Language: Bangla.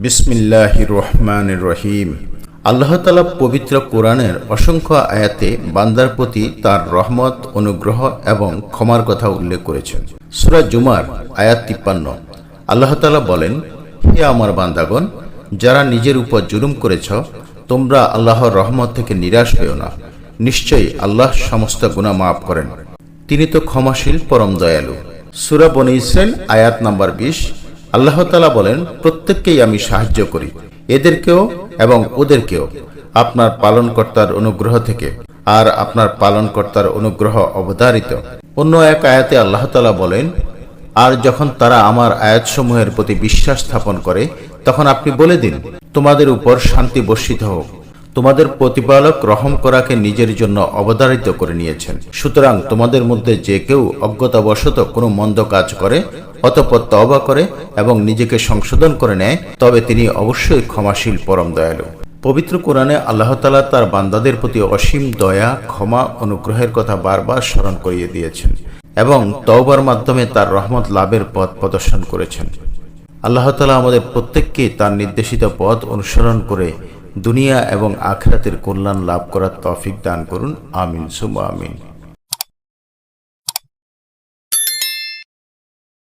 বিসমিল্লাহ রহমান রহিম। আল্লাহ তালা পবিত্র কোরআনের অসংখ্য আয়াতে বান্দার প্রতি তার রহমত, অনুগ্রহ এবং ক্ষমার কথা উল্লেখ করেছেন। সুরা জুমার আয়াত তিপ্পান্ন। আল্লাহ তালা বলেন, হে আমার বান্দাগণ, যারা নিজের উপর জুলুম করেছ, তোমরা আল্লাহর রহমত থেকে নিরাশ হয়েও না। নিশ্চয়ই আল্লাহ সমস্ত গুণা মাফ করেন। তিনি তো ক্ষমাশীল, পরম দয়ালু। সুরা বনে ইসরায়েল আয়াত নাম্বার বিশ। আল্লাহ তালা বলেন, প্রত্যেককেই আমি সাহায্য করি, এদেরকেও এবং ওদেরকেও। আপনার পালনকর্তার অনুগ্রহ থেকে আর আপনার পালনকর্তার অনুগ্রহ অবতারিত অন্য এক আয়াতে আল্লাহ তালা বলেন, আর যখন তারা আমার আয়াতসমূহের প্রতি বিশ্বাস স্থাপন করে, তখন আপনি বলে দিন, তোমাদের উপর শান্তি বর্ষিত হোক। তোমাদের প্রতিপালক রহম করাকে নিজের জন্য অবধারিত করে নিয়েছেন। সুতরাং তোমাদের মধ্যে যে কেউ অজ্ঞতাবশত কোনো মন্দ কাজ করে অতপর তবা করে এবং নিজেকে সংশোধন করে নেয়, তবে তিনি অবশ্যই ক্ষমাশীল, পরম দয়ালু। পবিত্র কোরআনে আল্লাহ তালা তার বান্দাদের প্রতি অসীম দয়া, ক্ষমা, অনুগ্রহের কথা বারবার স্মরণ করিয়ে দিয়েছেন এবং তওবার মাধ্যমে তার রহমত লাভের পথ প্রদর্শন করেছেন। আল্লাহ তালা আমাদের প্রত্যেককে তার নির্দেশিত পথ অনুসরণ করে দুনিয়া এবং আখরাতের কল্যাণ লাভ করার তফিক দান করুন। আমিন সুমা আমিন।